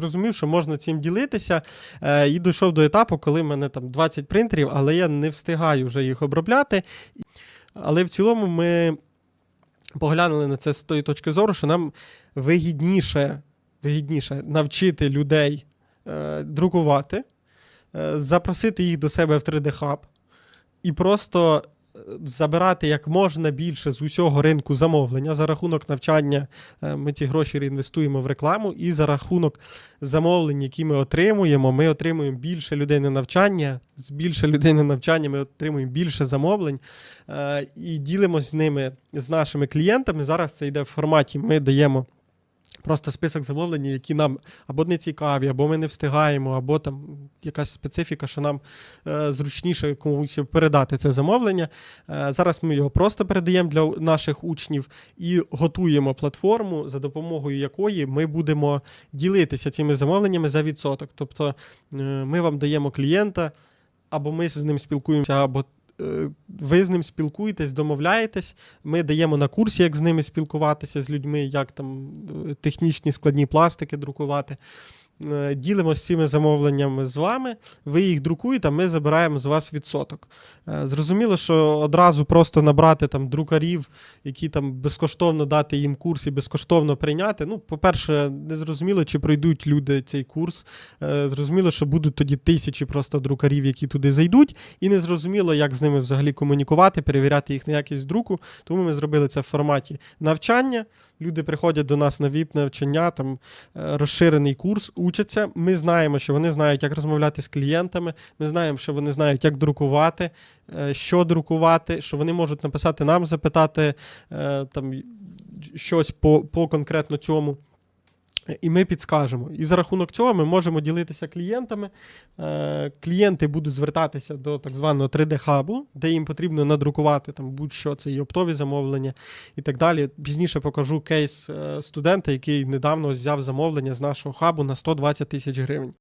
Зрозумів, що можна цим ділитися, е, і дійшов до етапу, коли в мене там 20 принтерів, але я не встигаю вже їх обробляти. Але в цілому ми поглянули на це з тої точки зору, що нам вигідніше, вигідніше навчити людей е, друкувати, е, запросити їх до себе в 3D-хаб і просто забирати як можна більше з усього ринку замовлення за рахунок навчання. е, Ми ці гроші реінвестуємо в рекламу, і за рахунок замовлень, які ми отримуємо, ми отримуємо більше людей на навчання. З більше людей на навчання ми отримуємо більше замовлень е, і ділимося з ними з нашими клієнтами. Зараз це йде в форматі. Ми даємо. Просто список замовлень, які нам або не цікаві, або ми не встигаємо, або там якась специфіка, що нам е, зручніше комусь передати це замовлення. Е, зараз ми його просто передаємо для наших учнів і готуємо платформу, за допомогою якої ми будемо ділитися цими замовленнями за відсоток. Тобто е, ми вам даємо клієнта, або ми з ним спілкуємося, або ви з ним спілкуєтесь, домовляєтесь. Ми даємо на курсі, як з ними спілкуватися з людьми, як там технічні складні пластики друкувати. Е, Ділимося цими замовленнями з вами, ви їх друкуєте, а ми забираємо з вас відсоток. Е, Зрозуміло, що одразу просто набрати там друкарів, які там безкоштовно дати їм курс і безкоштовно прийняти. Ну, по-перше, не зрозуміло, чи пройдуть люди цей курс. Е, Зрозуміло, що будуть тоді тисячі просто друкарів, які туди зайдуть, і не зрозуміло, як з ними взагалі комунікувати, перевіряти їх на якість друку. Тому ми зробили це в форматі навчання. Люди приходять до нас на ВІП навчання, там е, розширений курс, учаться. Ми знаємо, що вони знають, як розмовляти з клієнтами. Ми знаємо, що вони знають, як друкувати, е, що друкувати, що вони можуть написати нам, запитати е, там щось по, по конкретно цьому. І ми підскажемо. І за рахунок цього ми можемо ділитися клієнтами. Е, Клієнти будуть звертатися до так званого 3D-хабу, де їм потрібно надрукувати там будь-що, це і оптові замовлення і так далі. Пізніше покажу кейс е, студента, який недавно взяв замовлення з нашого хабу на 120 тисяч гривень.